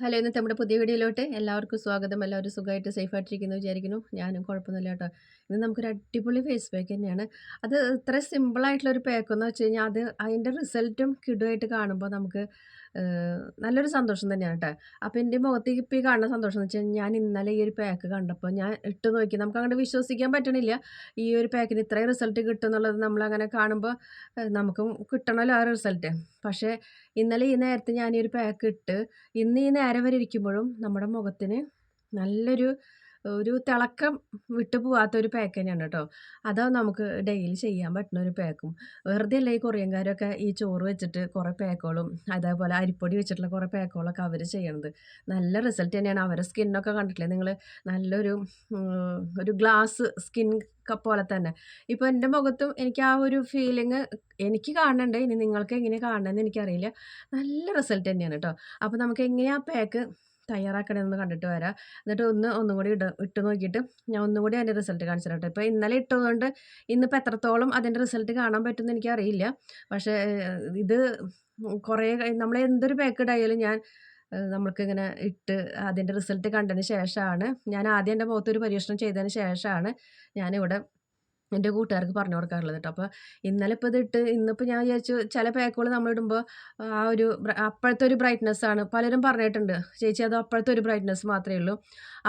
Hello ഇന്നത്തെ നമ്മുടെ പുതിയ വീഡിയോയിലോട്ട് എല്ലാവർക്കും സ്വാഗതം. എല്ലാവരും സുഖമായിട്ട് സേഫായിട്ടിരിക്കുന്നു വിചാരിക്കുന്നു. ഞാനും കുഴപ്പമൊന്നുമില്ല കേട്ടോ. ഇന്ന് നമുക്കൊരു അടിപൊളി ഫേസ് പാക്ക് തന്നെയാണ്. അത് ഇത്ര സിമ്പിളായിട്ടുള്ളൊരു പാക്ക് എന്ന് വെച്ച് കഴിഞ്ഞാൽ അത് അതിന്റെ റിസൾട്ടും കിടുമായിട്ട് കാണുമ്പോൾ നമുക്ക് നല്ലൊരു സന്തോഷം തന്നെയാണ് കേട്ടോ. അപ്പോൾ എന്റെ മുഖത്തേക്ക് ഇപ്പോൾ ഈ കാണുന്ന സന്തോഷം എന്ന് വെച്ചാൽ ഞാൻ ഇന്നലെ ഈ ഒരു പാക്ക് കണ്ടപ്പോൾ ഞാൻ ഇട്ട് നോക്കി. നമുക്ക് അങ്ങോട്ട് വിശ്വസിക്കാൻ പറ്റണില്ല. ഈ ഒരു പാക്കിന് ഇത്രയും റിസൾട്ട് കിട്ടും എന്നുള്ളത് നമ്മളങ്ങനെ കാണുമ്പോൾ നമുക്കും കിട്ടണമല്ലോ ആ റിസൾട്ട് പക്ഷേ ഇന്നലെ ഈ നേരത്തെ ഞാൻ ഈ ഒരു പാക്ക് ഇട്ട് ഇന്ന് ഈ നേരം വരെ ഇരിക്കുമ്പോഴും നമ്മുടെ മുഖത്തിന് നല്ലൊരു ഒരു തിളക്കം വിട്ടു പോവാത്ത ഒരു പാക്ക് തന്നെയാണ് കേട്ടോ അതാ നമുക്ക് ഡെയിലി ചെയ്യാൻ പറ്റുന്ന ഒരു പാക്കും വെറുതെ അല്ല ഈ കൊറിയൻകാരൊക്കെ ഈ ചോറ് വെച്ചിട്ട് കുറേ പാക്കുകളും അതേപോലെ അരിപ്പൊടി വെച്ചിട്ടുള്ള കുറേ പാക്കുകളൊക്കെ അവർ ചെയ്യണത്. നല്ല റിസൾട്ട് തന്നെയാണ്. അവരെ സ്കിന്നൊക്കെ കണ്ടിട്ടില്ലേ? നിങ്ങൾ നല്ലൊരു ഒരു ഗ്ലാസ് സ്കിൻ പോലെ തന്നെ. ഇപ്പോൾ എന്റെ മുഖത്തും എനിക്ക് ആ ഒരു ഫീലിംഗ് എനിക്ക് കാണുന്നുണ്ട് ഇനി നിങ്ങൾക്ക് എങ്ങനെ കാണണമെന്ന് എനിക്കറിയില്ല. നല്ല റിസൾട്ട് തന്നെയാണ് കേട്ടോ അപ്പോൾ നമുക്ക് എങ്ങനെയാ പാക്ക് തയ്യാറാക്കണമെന്ന് കണ്ടിട്ട് വരാം. എന്നിട്ട് ഒന്ന് ഒന്നും കൂടി ഇട ഇട്ട് നോക്കിയിട്ട് ഞാൻ ഒന്നും കൂടി അതിന്റെ റിസൾട്ട് കാണിച്ചു തരാം കേട്ടോ ഇപ്പോൾ ഇന്നലെ ഇട്ടതുകൊണ്ട് ഇന്നിപ്പോൾ എത്രത്തോളം അതിന്റെ റിസൾട്ട് കാണാൻ പറ്റുമെന്ന് എനിക്കറിയില്ല. പക്ഷേ ഇത് കുറേ നമ്മൾ എന്തൊരു പാക്കഡ് ആയാലും ഞാൻ നമ്മൾക്ക് നമ്മൾക്കിങ്ങനെ ഇട്ട് അതിന്റെ റിസൾട്ട് കണ്ടതിന് ശേഷമാണ് ഞാൻ ആദ്യം എന്റെ മുഖത്തൊരു പരീക്ഷണം ചെയ്തതിന് ശേഷമാണ് ഞാനിവിടെ എന്റെ കൂട്ടുകാർക്ക് പറഞ്ഞു കൊടുക്കാറുള്ളത് കേട്ടോ. അപ്പോൾ ഇന്നലെ ഇപ്പോൾ ഇതിട്ട് ഇന്നിപ്പോൾ ഞാൻ വിചാരിച്ചു ചില പാക്കുകൾ നമ്മളിടുമ്പോൾ ആ ഒരു അപ്പോഴത്തെ ഒരു ബ്രൈറ്റ്നസ് ആണ്. പലരും പറഞ്ഞിട്ടുണ്ട് ചേച്ചി അത് അപ്പോഴത്തെ ഒരു ബ്രൈറ്റ്നസ് മാത്രമേ ഉള്ളൂ.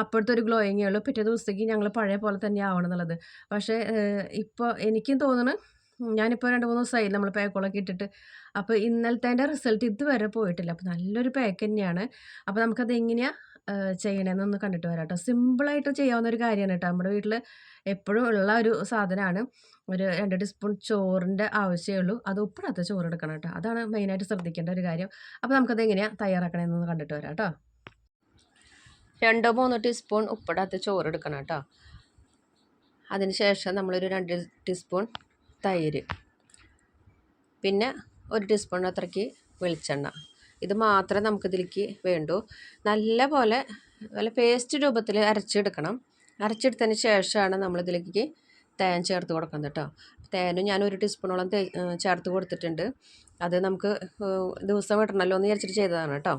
അപ്പോഴത്തെ ഒരു ഗ്ലോയിങ്ങേ ഉള്ളൂ. പിറ്റേ ദിവസത്തേക്ക് ഞങ്ങൾ പഴയ പോലെ തന്നെ ആവണം എന്നുള്ളത്. പക്ഷേ ഇപ്പോൾ എനിക്കും തോന്നുന്നു ഞാനിപ്പോൾ രണ്ട് മൂന്ന് ദിവസമായി നമ്മൾ പാക്കുകളൊക്കെ ഇട്ടിട്ട്. അപ്പോൾ ഇന്നലത്തെ റിസൾട്ട് ഇതുവരെ പോയിട്ടില്ല. അപ്പോൾ നല്ലൊരു പാക്ക് തന്നെയാണ്. അപ്പോൾ നമുക്കത് എങ്ങനെയാണ് ചെയ്യണമെന്നൊന്ന് കണ്ടിട്ട് വരാം കേട്ടോ സിമ്പിളായിട്ട് ചെയ്യാവുന്ന ഒരു കാര്യമാണ് കേട്ടോ. നമ്മുടെ വീട്ടിൽ എപ്പോഴും ഉള്ള ഒരു സാധനമാണ്. ഒരു രണ്ട് ടീസ്പൂൺ ചോറിന്റെ ആവശ്യമേ ഉള്ളൂ. അത് ഉപ്പിടാത്ത ചോറ് എടുക്കണം കേട്ടോ. അതാണ് മെയിനായിട്ട് ശ്രദ്ധിക്കേണ്ട ഒരു കാര്യം. അപ്പോൾ നമുക്കത് എങ്ങനെയാണ് തയ്യാറാക്കണമെന്നൊന്ന് കണ്ടിട്ട് വരാം കേട്ടോ. രണ്ടോ മൂന്നോ ടീസ്പൂൺ ഉപ്പിടാത്ത ചോറ് എടുക്കണം കേട്ടോ. അതിന് ശേഷം നമ്മളൊരു രണ്ട് ടീസ്പൂൺ തൈര്. പിന്നെ ഒരു ടീസ്പൂൺ അത്രയ്ക്ക് വെളിച്ചെണ്ണ. ഇത് മാത്രമേ നമുക്കിതിലേക്ക് വേണ്ടൂ. നല്ല പോലെ നല്ല പേസ്റ്റ് രൂപത്തിൽ അരച്ചെടുക്കണം. അരച്ചെടുത്തതിന് ശേഷമാണ് നമ്മളിതിലേക്ക് തേൻ ചേർത്ത് കൊടുക്കുന്നത് കേട്ടോ. തേനും ഞാൻ ഒരു ടീസ്പൂണോളം തേ ചേർത്ത് കൊടുത്തിട്ടുണ്ട്. അത് നമുക്ക് ദിവസം ഇടണമല്ലോ എന്ന് വിചാരിച്ചിട്ട് ചെയ്തതാണ് കേട്ടോ.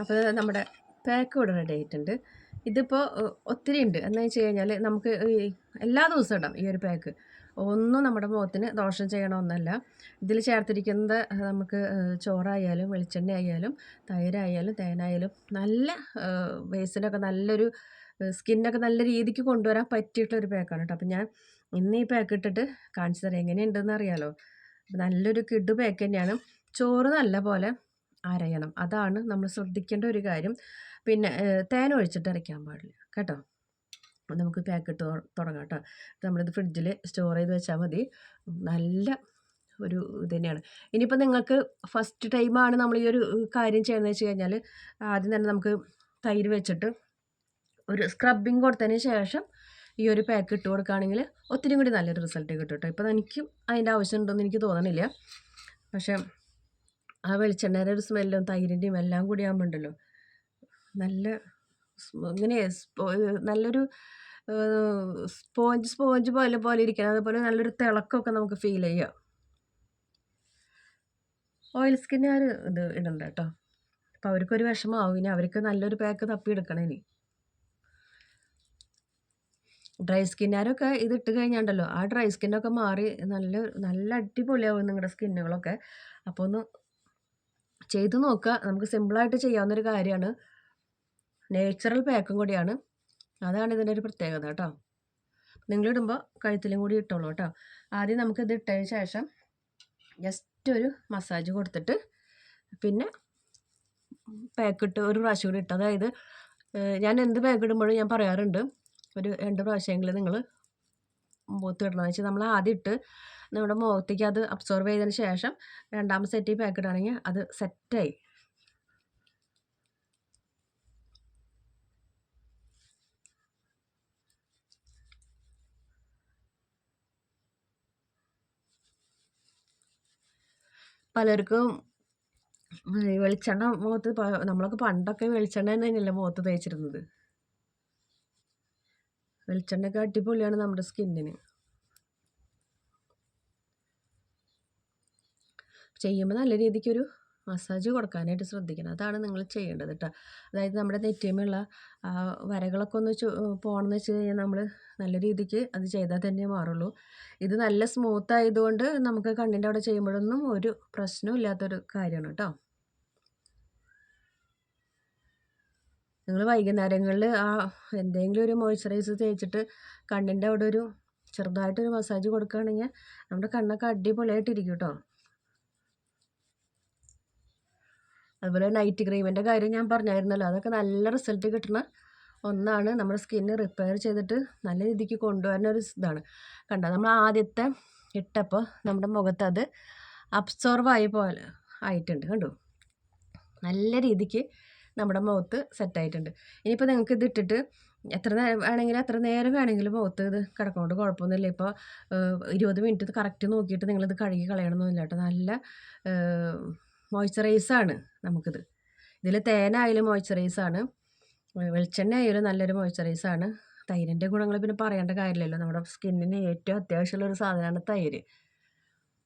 അപ്പോൾ നമ്മുടെ പാക്ക് ഇവിടെ റെഡി ആയിട്ടുണ്ട്. ഇതിപ്പോൾ ഒത്തിരി ഉണ്ട് എന്ന് വെച്ച് കഴിഞ്ഞാൽ നമുക്ക് എല്ലാ ദിവസവും ഇടാം ഈ ഒരു പാക്ക്. ഒന്നും നമ്മുടെ മുഖത്തിന് ദോഷം ചെയ്യണമെന്നല്ല ഇതിൽ ചേർത്തിരിക്കുന്നത് നമുക്ക് ചോറായാലും വെളിച്ചെണ്ണ ആയാലും തൈരായാലും തേനായാലും നല്ല ബേസിനൊക്കെ നല്ലൊരു സ്കിന്നൊക്കെ നല്ല രീതിക്ക് കൊണ്ടുവരാൻ പറ്റിയിട്ടുള്ളൊരു പാക്കാണ് കേട്ടോ. അപ്പം ഞാൻ ഇന്ന് ഈ പാക്ക് ഇട്ടിട്ട് കാണിച്ചു തരാം. എങ്ങനെയുണ്ടെന്ന് അറിയാലോ. നല്ലൊരു കിഡ് പാക്ക് തന്നെയാണ്. ചോറ് നല്ല പോലെ അരയണം. അതാണ് നമ്മൾ ശ്രദ്ധിക്കേണ്ട ഒരു കാര്യം. പിന്നെ തേൻ ഒഴിച്ചിട്ട് അരയ്ക്കാൻ പാടില്ല. കേട്ടോ? നമുക്ക് പാക്കറ്റ് തുടങ്ങാം കേട്ടോ നമ്മളിത് ഫ്രിഡ്ജിൽ സ്റ്റോർ ചെയ്ത് വെച്ചാൽ മതി. നല്ല ഒരു ഇത് തന്നെയാണ്. ഇനിയിപ്പോൾ നിങ്ങൾക്ക് ഫസ്റ്റ് ടൈമാണ് നമ്മൾ ഈ ഒരു കാര്യം ചെയ്യുന്നത് വെച്ച് കഴിഞ്ഞാൽ ആദ്യം തന്നെ നമുക്ക് തൈര് വെച്ചിട്ട് ഒരു സ്ക്രബിങ് കൊടുത്തതിന് ശേഷം ഈ ഒരു പാക്ക് ഇട്ട് കൊടുക്കുകയാണെങ്കിൽ ഒത്തിരി കൂടി നല്ലൊരു റിസൾട്ട് കിട്ടും കേട്ടോ ഇപ്പോൾ എനിക്ക് അതിന്റെ ആവശ്യമുണ്ടെന്ന് എനിക്ക് തോന്നണില്ല. പക്ഷേ ആ വെളിച്ചെണ്ണയുടെ ഒരു സ്മെല്ലും തൈരിന്റെയും എല്ലാം കൂടി ആകുമ്പോൾ ഉണ്ടല്ലോ. നല്ല ഇങ്ങനെ നല്ലൊരു സ്പോഞ്ച് സ്പോഞ്ച് പോലെ പോലെ ഇരിക്കണം. അതുപോലെ നല്ലൊരു തിളക്കമൊക്കെ നമുക്ക് ഫീൽ ചെയ്യാം. ഓയിൽ സ്കിന്നുകാർ ഇത് ഇടണ്ട കേട്ടോ അപ്പോൾ അവർക്കൊരു വിഷമമാവും ഇനി അവർക്ക് നല്ലൊരു പാക്ക് തപ്പി എടുക്കണം ഇനി. ഡ്രൈ സ്കിന്നുകാരൊക്കെ ഇത് ഇട്ട് കഴിഞ്ഞാണ്ടല്ലോ. ആ ഡ്രൈ സ്കിന്നൊക്കെ മാറി നല്ല നല്ല അടിപൊളിയാവും നിങ്ങളുടെ സ്കിന്നുകളൊക്കെ അപ്പോൾ ഒന്ന് ചെയ്ത് നോക്കുക നമുക്ക് സിമ്പിളായിട്ട് ചെയ്യാവുന്നൊരു കാര്യമാണ് നേച്ചുറൽ പാക്കും കൂടിയാണ്. അതാണ് ഇതിന്റെ ഒരു പ്രത്യേകത കേട്ടോ. നിങ്ങളിടുമ്പോൾ കഴുത്തിലും കൂടി ഇട്ടോളൂ കേട്ടോ. ആദ്യം നമുക്കിത് ഇട്ടതിന് ശേഷം ജസ്റ്റ് ഒരു മസാജ് കൊടുത്തിട്ട് പിന്നെ പാക്ക് ഇട്ട് ഒരു പ്രാവശ്യം കൂടി ഇട്ട്. അതായത് ഞാൻ എന്ത് പാക്ക് ഇടുമ്പോഴും ഞാൻ പറയാറുണ്ട് ഒരു രണ്ട് പ്രാവശ്യമെങ്കിലും നിങ്ങൾ മുഖത്ത് ഇടണം വെച്ചാൽ നമ്മൾ ആദ്യം ഇട്ട് നമ്മുടെ മുഖത്തേക്ക് അത് അബ്സോർവ് ചെയ്തതിന് ശേഷം രണ്ടാമത്തെ സെറ്റ് പാക്ക് ഇടുകയാണെങ്കിൽ അത് സെറ്റായി പലർക്കും വെളിച്ചെണ്ണ മുഖത്ത് നമ്മളൊക്കെ പണ്ടൊക്കെ വെളിച്ചെണ്ണ തന്നെയല്ലേ മുഖത്ത് തേച്ചിരുന്നത്? വെളിച്ചെണ്ണയൊക്കെ അടിപൊളിയാണ് നമ്മുടെ സ്കിന്നിന്. ചെയ്യുമ്പോൾ നല്ല രീതിക്കൊരു മസാജ് കൊടുക്കാനായിട്ട് ശ്രദ്ധിക്കണം. അതാണ് നിങ്ങൾ ചെയ്യേണ്ടത് കേട്ടോ അതായത് നമ്മുടെ നെറ്റിയുമുള്ള വരകളൊക്കെ ഒന്ന് പോകണമെന്ന് വെച്ച് കഴിഞ്ഞാൽ നമ്മൾ നല്ല രീതിക്ക് അത് ചെയ്താൽ തന്നെ മാറുള്ളൂ. ഇത് നല്ല സ്മൂത്ത് ആയതുകൊണ്ട് നമുക്ക് കണ്ണിന്റെ അവിടെ ചെയ്യുമ്പോഴൊന്നും ഒരു പ്രശ്നവും ഇല്ലാത്തൊരു കാര്യമാണ് കേട്ടോ നിങ്ങൾ വൈകുന്നേരങ്ങളിൽ ആ എന്തെങ്കിലും ഒരു മോയ്സ്ചറൈസർ തേച്ചിട്ട് കണ്ണിന്റെ അവിടെ ഒരു ചെറുതായിട്ടൊരു മസാജ് കൊടുക്കുകയാണെങ്കിൽ നമ്മുടെ കണ്ണൊക്കെ അടിപൊളിയായിട്ടിരിക്കും കേട്ടോ അതുപോലെ നൈറ്റ് ക്രീമിന്റെ കാര്യം ഞാൻ പറഞ്ഞായിരുന്നല്ലോ. അതൊക്കെ നല്ല റിസൾട്ട് കിട്ടുന്ന ഒന്നാണ് നമ്മുടെ സ്കിന്ന് റിപ്പയർ ചെയ്തിട്ട് നല്ല രീതിക്ക് കൊണ്ടുവരുന്ന ഒരു ഇതാണ്. കണ്ടോ? നമ്മൾ ആദ്യത്തെ ഇട്ടപ്പോൾ നമ്മുടെ മുഖത്ത് അത് അബ്സോർവ് ആയി പോലെ ആയിട്ടുണ്ട്. കണ്ടു? നല്ല രീതിക്ക് നമ്മുടെ മുഖത്ത് സെറ്റായിട്ടുണ്ട് ഇനിയിപ്പോൾ നിങ്ങൾക്ക് ഇത് ഇട്ടിട്ട് എത്ര നേരം വേണമെങ്കിലും എത്ര നേരം വേണമെങ്കിലും മുഖത്ത് ഇത് കിടക്കുന്നുണ്ട് കുഴപ്പമൊന്നുമില്ല. ഇപ്പോൾ ഇരുപത് മിനിറ്റ് കറക്റ്റ് നോക്കിയിട്ട് നിങ്ങളിത് കഴുകി കളയണമെന്നില്ല കേട്ടോ. നല്ല മോയ്സ്ചറൈസാണ് നമുക്കിത്. ഇതിൽ തേനായാലും മോയ്സ്ചറൈസാണ്. വെളിച്ചെണ്ണ ആയാലും നല്ലൊരു മോയ്സ്ചറൈസാണ്. തൈരിന്റെ ഗുണങ്ങൾ പിന്നെ പറയേണ്ട കാര്യമില്ലല്ലോ. നമ്മുടെ സ്കിന്നിന് ഏറ്റവും അത്യാവശ്യമുള്ള ഒരു സാധനമാണ് തൈര്.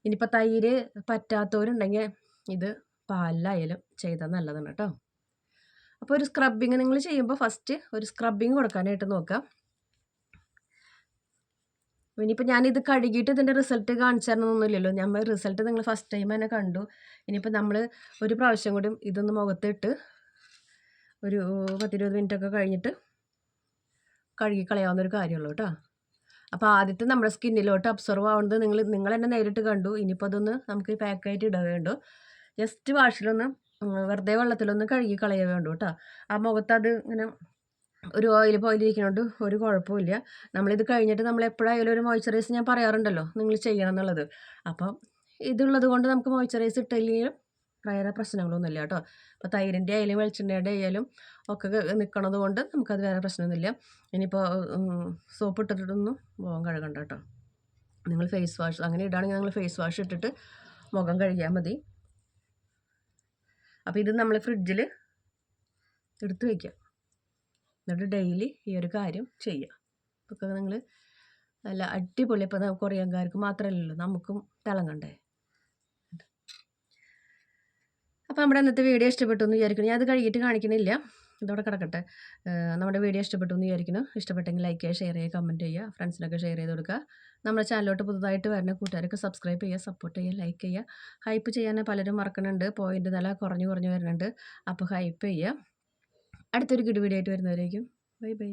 ഇനിയിപ്പോൾ തൈര് പറ്റാത്തവരുണ്ടെങ്കിൽ ഇത് പാലിലായാലും ചെയ്താൽ നല്ലതാണ് കേട്ടോ. അപ്പോൾ ഒരു സ്ക്രബിങ് നിങ്ങൾ ചെയ്യുമ്പോൾ ഫസ്റ്റ് ഒരു സ്ക്രബിങ് കൊടുക്കാനായിട്ട് നോക്കാം. ഇനിയിപ്പോൾ ഞാനിത് കഴുകിയിട്ട് ഇതിന്റെ റിസൾട്ട് കാണിച്ചു തരണമെന്നൊന്നുമില്ലല്ലോ നമ്മൾ റിസൾട്ട് നിങ്ങൾ ഫസ്റ്റ് ടൈം തന്നെ കണ്ടു. ഇനിയിപ്പോൾ നമ്മൾ ഒരു പ്രാവശ്യം കൂടി ഇതൊന്ന് മുഖത്തിട്ട് ഒരു പത്തിരുപത് മിനിറ്റൊക്കെ കഴിഞ്ഞിട്ട് കഴുകി കളയാവുന്നൊരു കാര്യമുള്ളൂ കേട്ടോ. അപ്പോൾ ആദ്യത്തെ നമ്മുടെ സ്കിന്നിലോട്ട് അബ്സർവ് ആവുന്നത് നിങ്ങൾ നിങ്ങൾ തന്നെ നേരിട്ട് കണ്ടു. ഇനിയിപ്പോൾ അതൊന്ന് നമുക്ക് പാക്കായിട്ട് ഇടുക വേണ്ടു. ജസ്റ്റ് വാഷിലൊന്ന് വെറുതെ വെള്ളത്തിലൊന്ന് കഴുകി കളയേ വേണ്ടു കേട്ടോ. ആ മുഖത്ത് അത് ഇങ്ങനെ ഒരു ഓയിൽ പോയിലിരിക്കുന്നതുകൊണ്ട് ഒരു കുഴപ്പമില്ല. നമ്മളിത് കഴിഞ്ഞിട്ട് നമ്മൾ എപ്പോഴായാലും ഒരു മോയ്സ്ചറൈസ് ഞാൻ പറയാറുണ്ടല്ലോ നിങ്ങൾ ചെയ്യണം എന്നുള്ളത്. അപ്പം ഇതുള്ളത് കൊണ്ട് നമുക്ക് മോയ്സ്ചറൈസ് ഇട്ടില്ലെങ്കിലും വേറെ പ്രശ്നങ്ങളൊന്നുമില്ല കേട്ടോ. അപ്പോൾ തൈരിന്റെ ആയാലും വെളിച്ചെണ്ണയുടെ ആയാലും ഒക്കെ നിൽക്കണത് കൊണ്ട് നമുക്കത് വേറെ പ്രശ്നമൊന്നുമില്ല. ഇനിയിപ്പോൾ സോപ്പ് ഇട്ടിട്ടൊന്നും മുഖം കഴുകണ്ട കേട്ടോ. നിങ്ങൾ ഫേസ് വാഷ് അങ്ങനെ ഇടുകയാണെങ്കിൽ നിങ്ങൾ ഫേസ് വാഷ് ഇട്ടിട്ട് മുഖം കഴുകിയാൽ മതി. അപ്പോൾ ഇത് നമ്മൾ ഫ്രിഡ്ജിൽ എടുത്ത് വയ്ക്കുക എന്നിട്ട് ഡെയിലി ഈ ഒരു കാര്യം ചെയ്യുക ഇപ്പോൾ നിങ്ങൾ നല്ല അടിപൊളി ഇപ്പോൾ കൊറിയൻകാർക്ക് മാത്രമല്ലല്ലോ നമുക്കും തിളങ്ങണ്ടേ? അപ്പോൾ നമ്മുടെ ഇന്നത്തെ വീഡിയോ ഇഷ്ടപ്പെട്ടു എന്ന് വിചാരിക്കുന്നു. ഞാൻ അത് കഴുകിയിട്ട് കാണിക്കണില്ല. ഇതോടെ കിടക്കട്ടെ. നമ്മുടെ വീഡിയോ ഇഷ്ടപ്പെട്ടു എന്ന് വിചാരിക്കുന്നു. ഇഷ്ടപ്പെട്ടെങ്കിൽ ലൈക്ക് ചെയ്യുക ഷെയർ ചെയ്യുക കമന്റ് ചെയ്യുക ഫ്രണ്ട്സിനൊക്കെ ഷെയർ ചെയ്ത് കൊടുക്കുക. നമ്മുടെ ചാനലിലോട്ട് പുതുതായിട്ട് വരുന്ന കൂട്ടുകാരൊക്കെ സബ്സ്ക്രൈബ് ചെയ്യുക സപ്പോർട്ട് ചെയ്യുക ലൈക്ക് ചെയ്യുക. ഹൈപ്പ് ചെയ്യാൻ പലരും മറക്കുന്നുണ്ട് പോയിന്റ് നല്ല കുറഞ്ഞു കുറഞ്ഞു വരുന്നുണ്ട്. അപ്പോൾ ഹൈപ്പ് ചെയ്യുക അടുത്തൊരു ഗുഡ് വീഡിയോ ആയിട്ട് വരുന്നവരേക്കും. Bye bye.